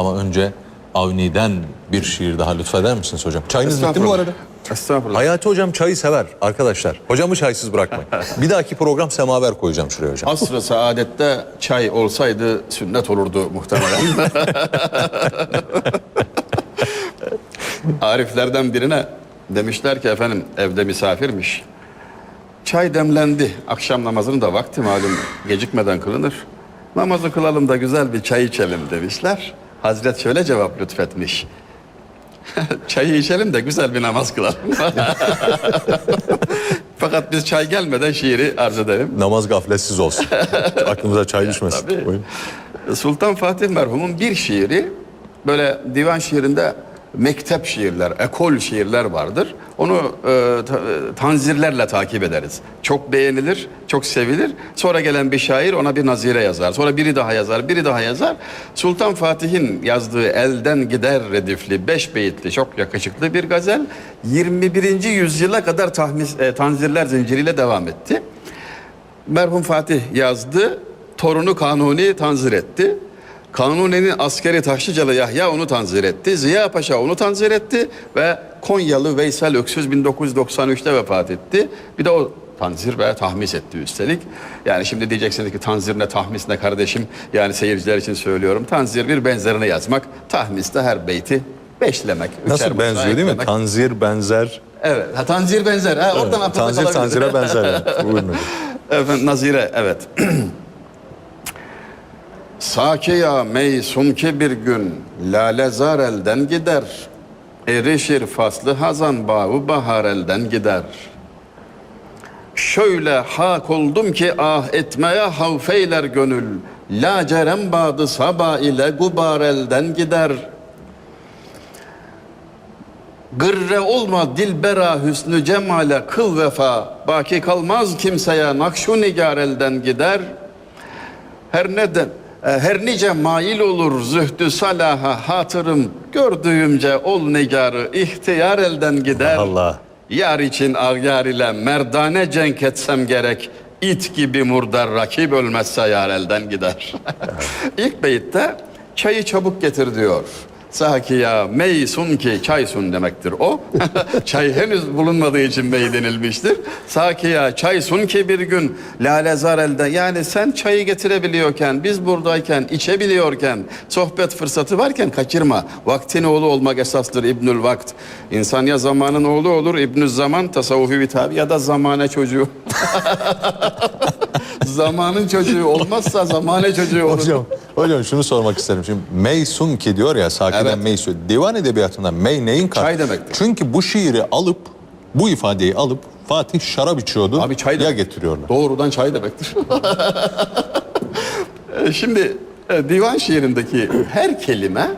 Ama önce Avni'den bir şiir daha lütfeder misiniz hocam? Çayınız bitti mi bu arada? Estağfurullah. Hayati hocam çayı sever arkadaşlar. Hocamı çaysız bırakmayın. bir dahaki program semaver koyacağım şuraya hocam. Asr-ı saadette çay olsaydı sünnet olurdu muhtemelen. Ariflerden birine demişler ki efendim evde misafirmiş. Çay demlendi. Akşam namazının da vakti malum gecikmeden kılınır. Namazı kılalım da güzel bir çay içelim demişler. Hazret şöyle cevap lütfetmiş. Çayı içelim de güzel bir namaz kılalım. Fakat biz çay gelmeden şiiri arz edelim. Namaz gafletsiz olsun. Aklımıza çay düşmesin. Tabii. Buyurun. Sultan Fatih merhumun bir şiiri böyle divan şiirinde mektep şiirler, ekol şiirler vardır. Onu e, ta- tanzirlerle takip ederiz. Çok beğenilir, çok sevilir. Sonra gelen bir şair ona bir nazire yazar. Sonra biri daha yazar, biri daha yazar. Sultan Fatih'in yazdığı Elden Gider redifli, beş beyitli, çok yakışıklı bir gazel 21. yüzyıla kadar tahmis, e, tanzirler zinciriyle devam etti. Merhum Fatih yazdı, torunu Kanuni tanzir etti. Kanuni'nin askeri Taşlıcalı Yahya onu tanzir etti. Ziya Paşa onu tanzir etti ve Konyalı Veysel Öksüz 1993'te vefat etti. Bir de o tanzir ve tahmis etti üstelik. Yani şimdi diyeceksiniz ki tanzir ne tahmis ne kardeşim. Yani seyirciler için söylüyorum. Tanzir bir benzerini yazmak. Tahmis de her beyti beşlemek. Nasıl benziyor değil mi? Tanzir benzer. Evet. Ha, tanzir benzer. Ha, oradan aklınıza Tanzir tanzire benzer. yani. Efendim Nazire evet. Saki ya meysun ki bir gün lale zar elden gider. Erişir faslı hazan bağı bahar elden gider. Şöyle hak oldum ki ah etmeye havfeyler gönül. Lacerem badı sabah ile gubar elden gider. Gırre olma dilbera hüsnü cemale kıl vefa. Baki kalmaz kimseye nakşu nigar elden gider. Her neden her nice mail olur zühdü salaha hatırım gördüğümce ol nigarı ihtiyar elden gider. Allah. Yar için ağyar ile merdane cenk etsem gerek. İt gibi murdar rakip ölmezse yar elden gider. İlk beyitte çayı çabuk getir diyor. Saki ya meysun ki çaysun demektir o. Çay henüz bulunmadığı için mey denilmiştir. Saki ya çaysun ki bir gün lalezar elde. Yani sen çayı getirebiliyorken, biz buradayken, içebiliyorken, sohbet fırsatı varken kaçırma. Vaktin oğlu olmak esastır İbnül Vakt. İnsan ya zamanın oğlu olur, İbnü Zaman tasavvufi bir tabi ya da zamane çocuğu. Zamanın çocuğu olmazsa zamane çocuğu olur. Hocam, hocam şunu sormak isterim. Şimdi Meysun ki diyor ya Saki'den Evet. Meysun. Divan edebiyatında mey neyin kar? Çay demektir. Çünkü bu şiiri alıp bu ifadeyi alıp Fatih şarap içiyordu. Abi çay ya demek. getiriyorlar. Doğrudan çay demektir. E, Şimdi e, divan şiirindeki her kelime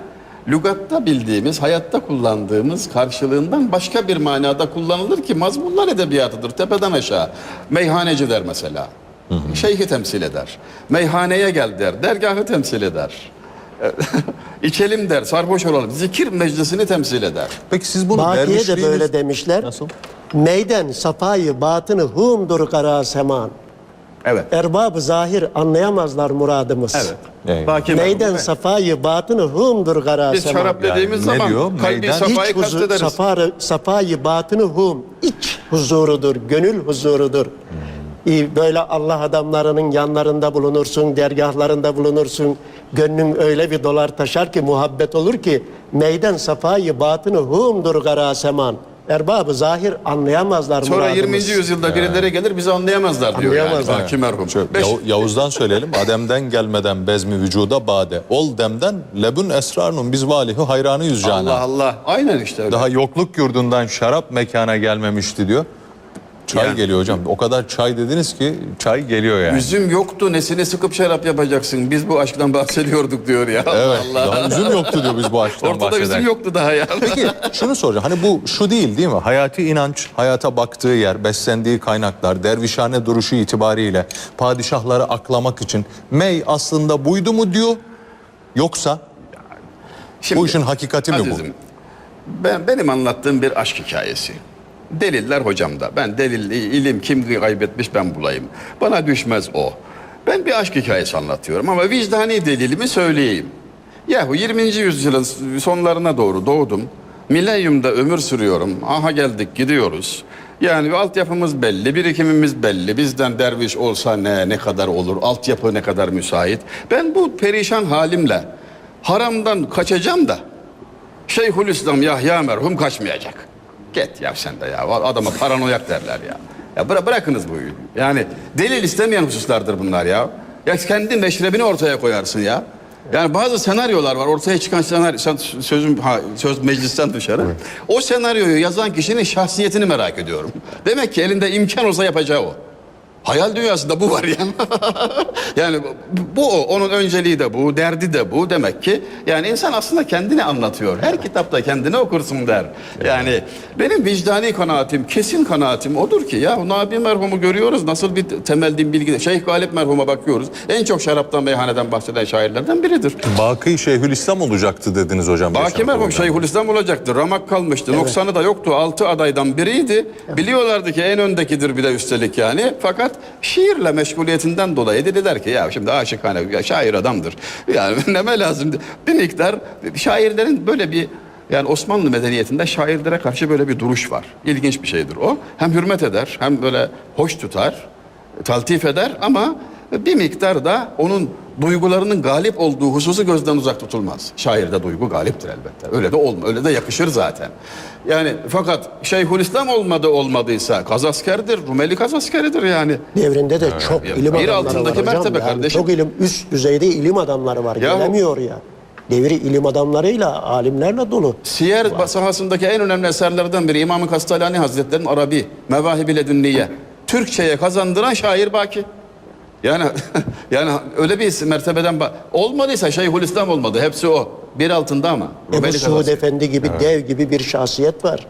lügatta bildiğimiz, hayatta kullandığımız karşılığından başka bir manada kullanılır ki mazmunlar edebiyatıdır tepeden aşağı. Meyhaneci der mesela. Şeyhi temsil eder. Meyhaneye gel der. Dergahı temsil eder. İçelim der, sarhoş olalım. Zikir meclisini temsil eder. Peki siz bunu Bakiye de böyle demişler. Nasıl? Meyden safayı batını humdur kara seman. Evet. Erbab-ı zahir anlayamazlar muradımız. Evet. Eyvallah. Baki Meyden merhum, safayı batını humdur kara Biz seman. şarap dediğimiz Yani ne zaman diyor? kalbi Meydan- safayı İç huzur, kastederiz. safarı, safayı batını hum, iç huzurudur, gönül huzurudur. İyi, Böyle Allah adamlarının yanlarında bulunursun, dergahlarında bulunursun. Gönlün öyle bir dolar taşar ki muhabbet olur ki meydan safayı batını humdur kara seman. Erbabı zahir anlayamazlar Sonra muradımız. 20. yüzyılda birileri gelir bizi anlayamazlar diyor Anlayamazlar. yani. Baki merhum. Şöyle, Beş- Yav- Yavuz'dan söyleyelim. Adem'den gelmeden bezmi vücuda bade. Ol demden lebün esrarnun biz valihi hayranıyız cana. Allah Allah. Aynen işte öyle. Daha yokluk yurdundan şarap mekana gelmemişti diyor. Çay Ya. geliyor hocam. O kadar çay dediniz ki çay geliyor yani. Üzüm yoktu nesini sıkıp şarap yapacaksın. Biz bu aşktan bahsediyorduk diyor ya. Evet. Allah Daha üzüm yoktu diyor biz bu aşktan Ortada bahsederken. üzüm yoktu daha ya. Peki şunu soracağım. Hani bu şu değil değil mi? Hayati inanç, hayata baktığı yer, beslendiği kaynaklar, dervişhane duruşu itibariyle padişahları aklamak için mey aslında buydu mu diyor? Yoksa Şimdi, bu işin hakikati mi bu? Azizim, Ben, benim anlattığım bir aşk hikayesi. Deliller hocamda. Ben delil, ilim kim kaybetmiş ben bulayım. Bana düşmez o. Ben bir aşk hikayesi anlatıyorum ama vicdani delilimi söyleyeyim. Yahu 20. yüzyılın sonlarına doğru doğdum. Milenyumda ömür sürüyorum. Aha geldik gidiyoruz. Yani altyapımız belli, birikimimiz belli. Bizden derviş olsa ne, ne kadar olur, altyapı ne kadar müsait. Ben bu perişan halimle haramdan kaçacağım da Şeyhülislam Yahya merhum kaçmayacak. Git ya sen de ya. Adama paranoyak derler ya. Ya bıra- bırakınız bu oyunu. Yani delil istemeyen hususlardır bunlar ya. Ya kendi meşrebini ortaya koyarsın ya. Yani bazı senaryolar var. Ortaya çıkan senaryo, sen sözüm ha, söz meclisten dışarı. O senaryoyu yazan kişinin şahsiyetini merak ediyorum. Demek ki elinde imkan olsa yapacağı o. Hayal dünyasında bu var yani. yani bu- o. Onun önceliği de bu, derdi de bu. Demek ki yani insan aslında kendini anlatıyor. Her kitapta kendini okursun der. Yani benim vicdani kanaatim, kesin kanaatim odur ki ya Nabi merhumu görüyoruz. Nasıl bir temel din bilgi. Şeyh Galip merhuma bakıyoruz. En çok şaraptan meyhaneden bahseden şairlerden biridir. Baki Şeyhülislam olacaktı dediniz hocam. Baki merhum. Şeyhülislam olacaktı. Ramak kalmıştı. Noksanı da yoktu. Altı adaydan biriydi. Biliyorlardı ki en öndekidir bir de üstelik yani. Fakat şiirle meşguliyetinden dolayı dediler ki ya şimdi aşıkhane ya şair adamdır. Yani neme lazım? Bir miktar şairlerin böyle bir yani Osmanlı medeniyetinde şairlere karşı böyle bir duruş var. İlginç bir şeydir o. Hem hürmet eder hem böyle hoş tutar, taltif eder ama bir miktar da onun duygularının galip olduğu hususu gözden uzak tutulmaz. Şairde duygu galiptir elbette. Öyle de olma, öyle de yakışır zaten. Yani fakat Şeyhülislam olmadı olmadıysa kazaskerdir, Rumeli kazaskeridir yani. Devrinde de çok Ya, ilim bir adamları altındaki var hocam. mertebe Yani kardeşim. Çok ilim, üst düzeyde ilim adamları var. Yahu- Gelemiyor ya. Devri ilim adamlarıyla, alimlerle dolu. Siyer sahasındaki en önemli eserlerden biri İmam-ı Kastalani Hazretleri'nin Arabi, Mevahib-i Ledünniye. Türkçe'ye kazandıran şair Baki. Yani yani öyle bir mertebeden olmadıysa Şeyhülislam olmadı. Hepsi o. Bir altında ama. Ebu Rumeli Suud. Efendi gibi dev gibi bir şahsiyet var.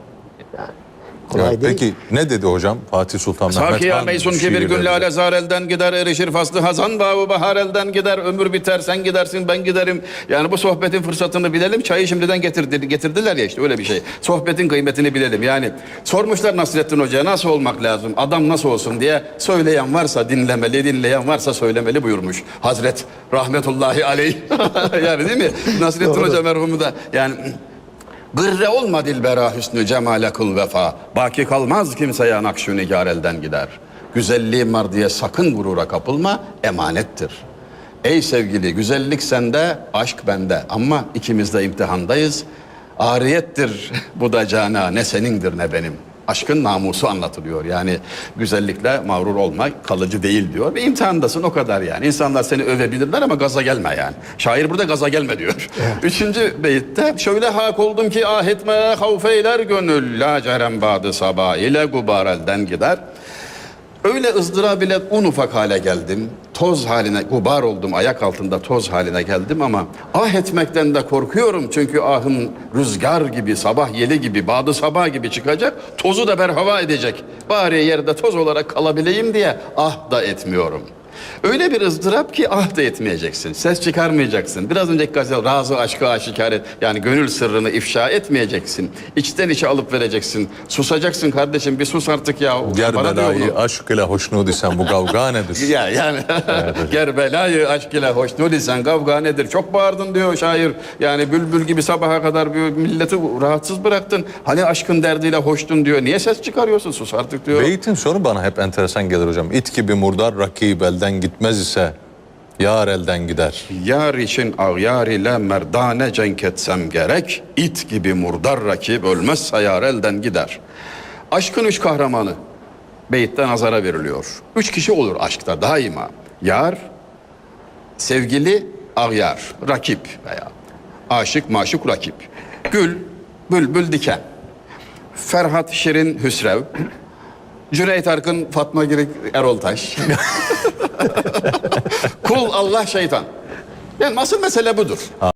Kolay Ya değil. Peki ne dedi hocam Fatih Sultan Mehmet Sakiya Han meysun ki bir gün lale zar elden gider erişir faslı hazan bağı bahar elden gider ömür biter sen gidersin ben giderim. Yani bu sohbetin fırsatını bilelim çayı şimdiden getirdi, getirdiler ya işte öyle bir şey. Sohbetin kıymetini bilelim yani. Sormuşlar Nasrettin Hoca'ya nasıl olmak lazım adam nasıl olsun diye söyleyen varsa dinlemeli dinleyen varsa söylemeli buyurmuş. Hazret rahmetullahi aleyh yani değil mi? Nasrettin. Hoca merhumu da yani Gırre olma dilbera hüsnü cemale kıl vefa. Baki kalmaz kimseye nakşu nigar elden gider. Güzelliğim var diye sakın gurura kapılma, emanettir. Ey sevgili, güzellik sende, aşk bende. Ama ikimiz de imtihandayız. Ariyettir bu da cana, ne senindir ne benim. Aşkın namusu anlatılıyor. Yani güzellikle mağrur olmak kalıcı değil diyor. Bir imtihandasın o kadar yani. İnsanlar seni övebilirler ama gaza gelme yani. Şair burada gaza gelme diyor. Üçüncü beyitte şöyle hak oldum ki ah etme havf eyler gönül. La cerem badı sabah ile gubar elden gider. Öyle ızdırab ile un ufak hale geldim. Toz haline, gubar oldum, ayak altında toz haline geldim ama ah etmekten de korkuyorum. Çünkü ahın rüzgar gibi, sabah yeli gibi, badı sabah gibi çıkacak. Tozu da berhava edecek. Bari yerde toz olarak kalabileyim diye ah da etmiyorum. Öyle bir ızdırap ki ah da etmeyeceksin. Ses çıkarmayacaksın. Biraz önceki gazel razı aşkı aşikar et. Yani gönül sırrını ifşa etmeyeceksin. İçten içe alıp vereceksin. Susacaksın kardeşim bir sus artık ya. Ger belayı aşk ile hoşnut isen bu kavga nedir? Ya yani ger belayı aşk ile hoşnut isen kavga nedir? Çok bağırdın diyor şair. Yani bülbül gibi sabaha kadar bir milleti rahatsız bıraktın. Hani aşkın derdiyle hoştun diyor. Niye ses çıkarıyorsun? Sus artık diyor. Beytin sonu bana hep enteresan gelir hocam. İt gibi murdar rakip elden gitmez ise yar elden gider. Yar için ağyar ile merdane cenk etsem gerek. İt gibi murdar rakip ölmezse yar elden gider. Aşkın üç kahramanı beyitten nazara veriliyor. Üç kişi olur aşkta daima. Yar, sevgili, ağyar, rakip veya aşık, maşuk, rakip. Gül, bülbül, diken. Ferhat, Şirin, Hüsrev. Cüneyt Arkın, Fatma Girik, Erol Taş. Kul Allah şeytan. Yani asıl mesele budur.